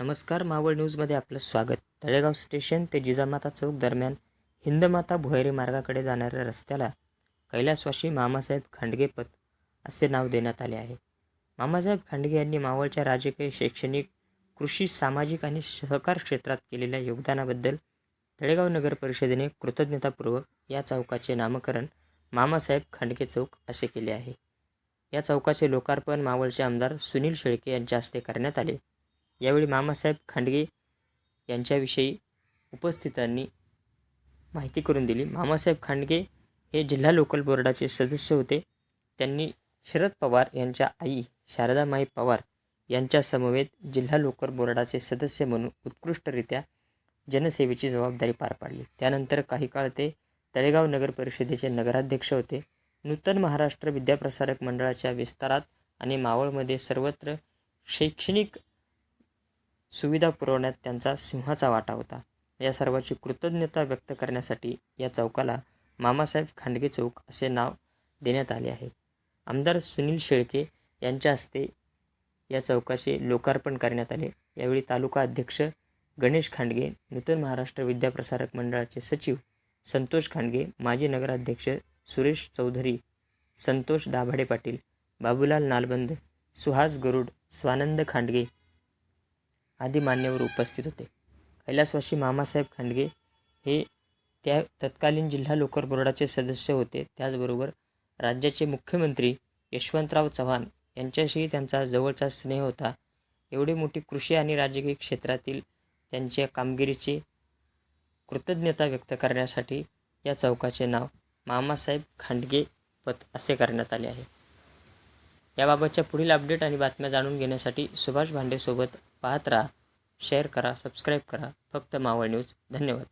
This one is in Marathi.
नमस्कार मावळ न्यूजमध्ये आपलं स्वागत. तळेगाव स्टेशन ते जिजामाता चौक दरम्यान हिंदमाता भुयारी मार्गाकडे जाणाऱ्या रस्त्याला कैलासवाशी मामासाहेब खांडगे पथ असे नाव देण्यात आले आहे. मामासाहेब खांडगे यांनी मावळच्या राजकीय शैक्षणिक कृषी सामाजिक आणि सहकार क्षेत्रात केलेल्या योगदानाबद्दल तळेगाव नगर परिषदेने कृतज्ञतापूर्वक या चौकाचे नामकरण मामासाहेब खांडगे चौक असे केले आहे. या चौकाचे लोकार्पण मावळचे आमदार सुनील शेळके यांच्या हस्ते करण्यात आले. यावेळी मामासाहेब खांडगे यांच्याविषयी उपस्थितांनी माहिती करून दिली. मामासाहेब खांडगे हे जिल्हा लोकल बोर्डाचे सदस्य होते. त्यांनी शरद पवार यांच्या आई शारदामाई पवार यांच्या समवेत जिल्हा लोकल बोर्डाचे सदस्य म्हणून उत्कृष्टरित्या जनसेवेची जबाबदारी पार पाडली. त्यानंतर काही काळ ते तळेगाव नगर परिषदेचे नगराध्यक्ष होते. नूतन महाराष्ट्र विद्याप्रसारक मंडळाच्या विस्तारात आणि मावळमध्ये सर्वत्र शैक्षणिक सुविधा पुरवण्यात त्यांचा सिंहाचा वाटा होता. या सर्वाची कृतज्ञता व्यक्त करण्यासाठी या चौकाला मामासाहेब खांडगे चौक असे नाव देण्यात आले आहे. आमदार सुनील शेळके यांच्या हस्ते या चौकाचे लोकार्पण करण्यात आले. यावेळी तालुका अध्यक्ष गणेश खांडगे नूतन महाराष्ट्र विद्याप्रसारक मंडळाचे सचिव संतोष खांडगे माजी नगराध्यक्ष सुरेश चौधरी संतोष दाभाडे पाटील बाबूलाल नालबंद सुहास गरुड स्वानंद खांडगे आदी मान्यवर उपस्थित होते. कैलासवासी मामासाहेब खांडगे हे त्या तत्कालीन जिल्हा लोकर बोर्डाचे सदस्य होते. त्याचबरोबर राज्याचे मुख्यमंत्री यशवंतराव चव्हाण यांच्याशी त्यांचा जवळचा स्नेह होता. एवढी मोठी कृषी आणि राजकीय क्षेत्रातील त्यांच्या कामगिरीची कृतज्ञता व्यक्त करण्यासाठी या चौकाचे नाव मामासाहेब खांडगे पथ असे करण्यात आले आहे. याबाबतच्या पुढील अपडेट आणि बातम्या जाणून घेण्यासाठी सुभाष भांडेसोबत पाहत राहा शेअर करा सबस्क्राईब करा. फक्त मावळ न्यूज धन्यवाद.